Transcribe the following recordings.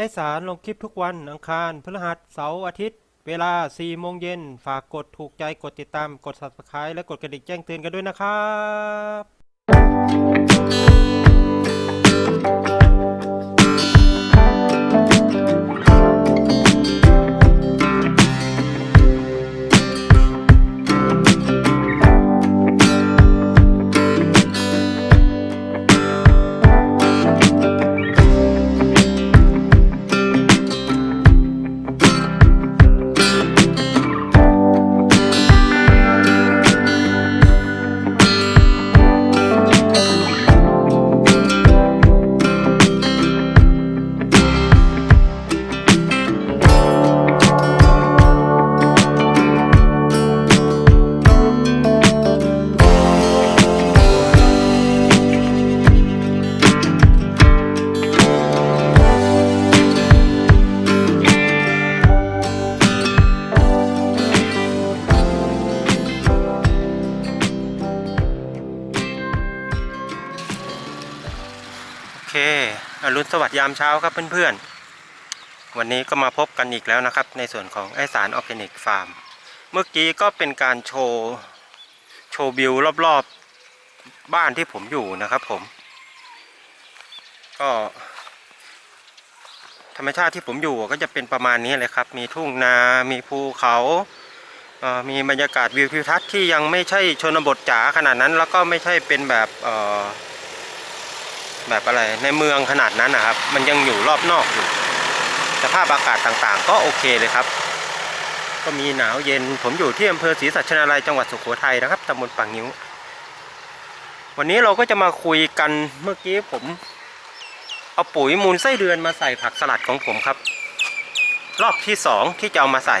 ไอสารลงคลิปทุกวันอังคารพฤหัสเสาร์อาทิตย์ เวลา 4 โมงเย็น ฝากกดถูกใจกดติดตามกด subscribe และกดกระดิ่งแจ้งเตือนกันด้วยนะครับ เคอรุณสวัสดิ์ยามเช้าครับเพื่อนๆ วันนี้ก็มาพบกันอีกแล้วนะครับ ในส่วนของไอสารออร์แกนิกฟาร์ม เมื่อกี้ก็เป็นการโชว์ โชว์วิวรอบๆบ้านที่ผมอยู่นะครับผม ก็ ธรรมชาติที่ผมอยู่ก็จะเป็นประมาณนี้เลยครับ มีทุ่งนา มีภูเขาเอ่อมีบรรยากาศวิวทิวทัศน์ที่ยังไม่ใช่ชนบทจ๋าขนาดนั้น แล้วก็ไม่ใช่เป็นแบบเออ แบบอะไรในเมืองขนาดนั้นนะครับ มันยังอยู่รอบนอกอยู่สภาพอากาศต่างๆ ก็โอเคเลยครับ ก็มีหนาวเย็นผมอยู่ที่อำเภอศรีสัชนาลัยจังหวัดสุโขทัยนะครับตำบลปางนิ้ว วันนี้เราก็จะมาคุยกันเมื่อกี้ผม เอาปุ๋ยมูลไส้เดือนมาใส่ผักสลัดของผมครับ รอบที่สองที่จะเอามาใส่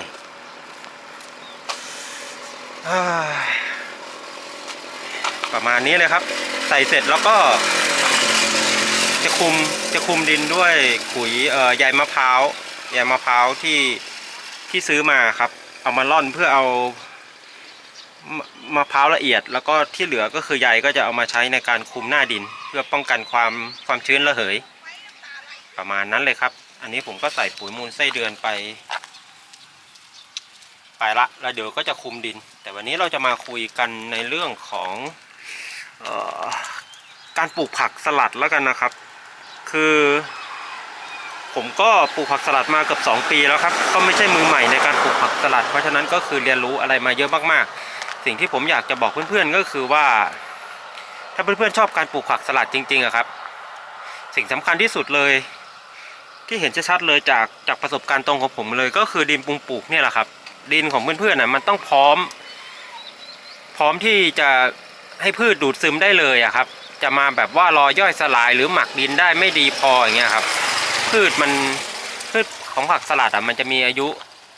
ประมาณนี้เลยครับ ใส่เสร็จแล้วก็ คุมจะคุมดินด้วยขุยเอ่อใยมะพร้าวใยมะพร้าวที่ที่ซื้อมาครับ เอามาร่อนเพื่อเอามะพร้าวละเอียด แล้วก็ที่เหลือก็คือใยก็จะเอามาใช้ในการคุมหน้าดิน เพื่อป้องกันความความชื้นระเหย ประมาณนั้นเลยครับ อันนี้ผมก็ใส่ปุ๋ยมูลไส้เดือนไป ไปละแล้วเดี๋ยวก็จะคุมดิน แต่วันนี้เราจะมาคุยกันในเรื่องของออการปลูกผักสลัดแล้วกันนะครับ คือ ผมก็ปลูกผักสลัดมาเกือบ2 ปีแล้วครับ ก็ไม่ใช่มือใหม่ในการปลูกผักสลัด เพราะฉะนั้นก็คือเรียนรู้อะไรมาเยอะมากๆ สิ่งที่ผมอยากจะบอกเพื่อนๆก็คือว่า ถ้าเพื่อนๆชอบการปลูกผักสลัดจริงๆอะครับ สิ่งสำคัญที่สุดเลย ที่เห็นชัดๆเลยจากจากประสบการณ์ตรงของผมเลย ก็คือดินปรุงปลูกเนี่ยแหละครับ ดินของเพื่อนๆน่ะมันต้องพร้อม พร้อมที่จะให้พืชดูดซึมได้เลยอะครับ จะมาแบบว่ารอย่อยสลายหรือหมักดินได้ไม่ดีพออย่างเงี้ยครับ พืชมันพืชของผักสลัดอะมันจะมีอายุ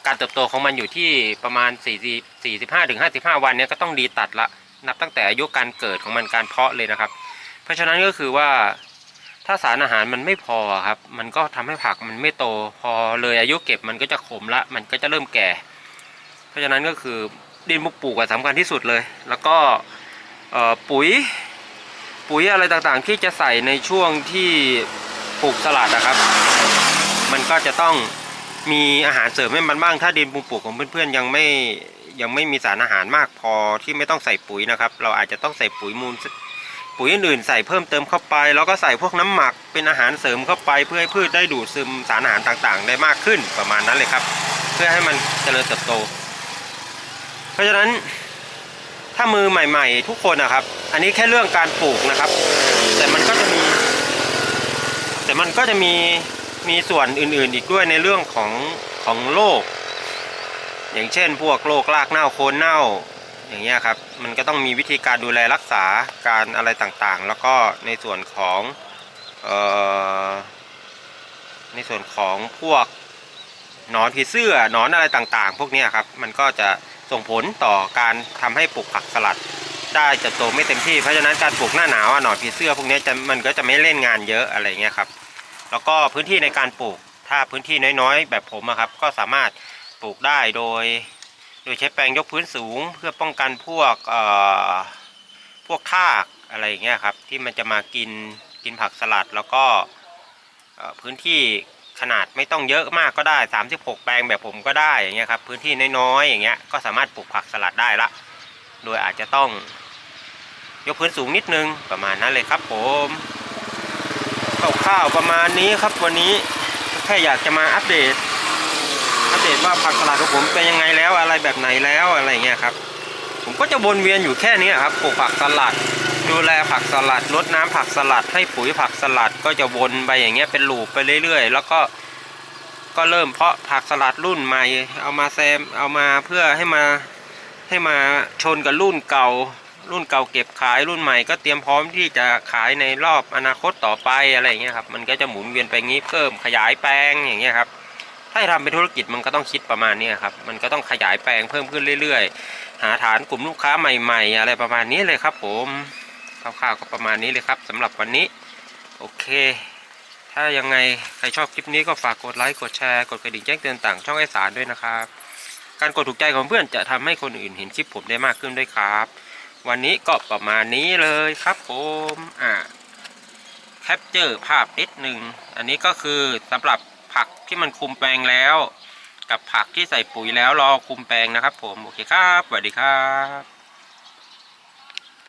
การเติบโตของมันอยู่ที่ประมาณ4 45ถึง55 วันเนี้ยก็ต้องดีตัดละนับตั้งแต่อายุการเกิดของมันการเพาะเลยนะครับ เพราะฉะนั้นก็คือว่าถ้าสารอาหารมันไม่พอครับ มันก็ทำให้ผักมันไม่โต พอเลยอายุเก็บมันก็จะขมละ มันก็จะเริ่มแก่ เพราะฉะนั้นก็คือดินมุกปลูกอะสำคัญที่สุดเลย แล้วก็ปุ๋ย ปุ๋ยอะไรต่างๆ ที่จะใส่ในช่วงที่ปลูกสลัดนะครับ มันก็จะต้องมีอาหารเสริมให้มันบ้าง ถ้าดินปลูกปลูกของเพื่อนๆยังไม่ยังไม่มีสารอาหารมากพอที่ไม่ต้องใส่ปุ๋ยนะครับ เราอาจจะต้องใส่ปุ๋ยมูลปุ๋ยอื่นๆใส่เพิ่มเติมเข้าไป แล้วก็ใส่พวกน้ำหมักเป็นอาหารเสริมเข้าไป เพื่อให้พืชได้ดูดซึมสารอาหารต่างๆ ได้มากขึ้นประมาณนั้นเลยครับ เพื่อให้มันเจริญเติบโต เพราะฉะนั้น ถ้ามือใหม่ ๆ ทุกคนนะครับ อันนี้แค่เรื่องการปลูกนะครับ แต่มันก็จะมี แต่มันก็จะมีมีส่วนอื่นๆ อีกด้วยในเรื่องของของโรคอย่างเช่น พวกโรครากเน่าโคนเน่า อย่างเงี้ยครับ มันก็ต้องมีวิธีการดูแลรักษาการอะไรต่างๆ แล้วก็ในส่วนของเอ่อในส่วนของพวกหนอนผีเสื้อหนอนอะไรต่างๆ พวกนี้ครับ มันก็จะ ส่งผลต่อการทำให้ปลูกผักสลัด ได้จะโตไม่เต็มที่เพราะฉะนั้นการปลูกหน้าหนาวอะหน่อนผีเสื้อพวกนี้จะมันก็จะไม่เล่นงานเยอะอะไรเงี้ยครับแล้วก็พื้นที่ในการปลูกถ้าพื้นที่น้อยๆ แบบผมครับก็สามารถปลูกได้โดย โดยใช้แปลงยกพื้นสูง เพื่อป้องกันพวกเอ่อพวกทากอะไรอย่างเงี้ยครับที่มันจะมากินกินผักสลัดแล้วก็พื้นที่ ขนาดไม่ต้องเยอะมากก็ได้ 36 แปลงแบบผมก็ได้อย่างเงี้ยครับพื้นที่น้อยๆอย่างเงี้ยก็สามารถปลูกผักสลัดได้ละ โดยอาจจะต้อง ยกพื้นสูงนิดนึงประมาณนั้นเลยครับผมคร่าวๆประมาณนี้ครับวันนี้แค่อยากจะมาอัปเดตอัปเดตว่าผักสลัดของผมเป็นยังไงแล้วอะไรแบบไหนแล้วอะไรเงี้ยครับ ผมก็จะวนเวียนอยู่แค่นี้ครับปลูกผักสลัด ดูแลผักสลัดรดน้ำผักสลัด ให้ปุ๋ยผักสลัดก็จะวนไปอย่างเงี้ยเป็นลูปไปเรื่อยๆ แล้วก็ก็เริ่มเพาะผักสลัดรุ่นใหม่ เอามาแซมเอามาเพื่อให้มาให้มาชนกับรุ่นเก่า รุ่นเก่าเก็บขายรุ่นใหม่ ก็เตรียมพร้อมที่จะขายในรอบอนาคตต่อไปอะไรเงี้ยครับมันก็จะหมุนเวียนไปงี้เพิ่มขยายแปลงอย่างเงี้ยครับ ถ้าจะทำเป็นธุรกิจมันก็ต้องคิดประมาณนี้ครับ มันก็ต้องขยายแปลงเพิ่มขึ้นเรื่อยๆ หาฐานกลุ่มลูกค้าใหม่ๆ อะไรประมาณนี้เลยครับ ผมคร่าวๆก็ประมาณนี้เลยครับสำหรับวันนี้ โอเค ถ้ายังไงใครชอบคลิปนี้ก็ฝากกดไลค์กดแชร์กดกระดิ่งแจ้งเตือนต่างช่องไอสารด้วยนะครับ การกดถูกใจของเพื่อนจะทำให้คนอื่นเห็นคลิปผมได้มากขึ้นด้วยครับ วันนี้ก็ประมาณนี้เลยครับผมอ่าแคปเจอร์ภาพนิดหนึ่งอันนี้ก็คือสำหรับ ผักที่มันคุมแปลงแล้ว กับผักที่ใส่ปุ๋ยแล้วรอคุมแปลงนะครับ ผมโอเคครับสวัสดีครับ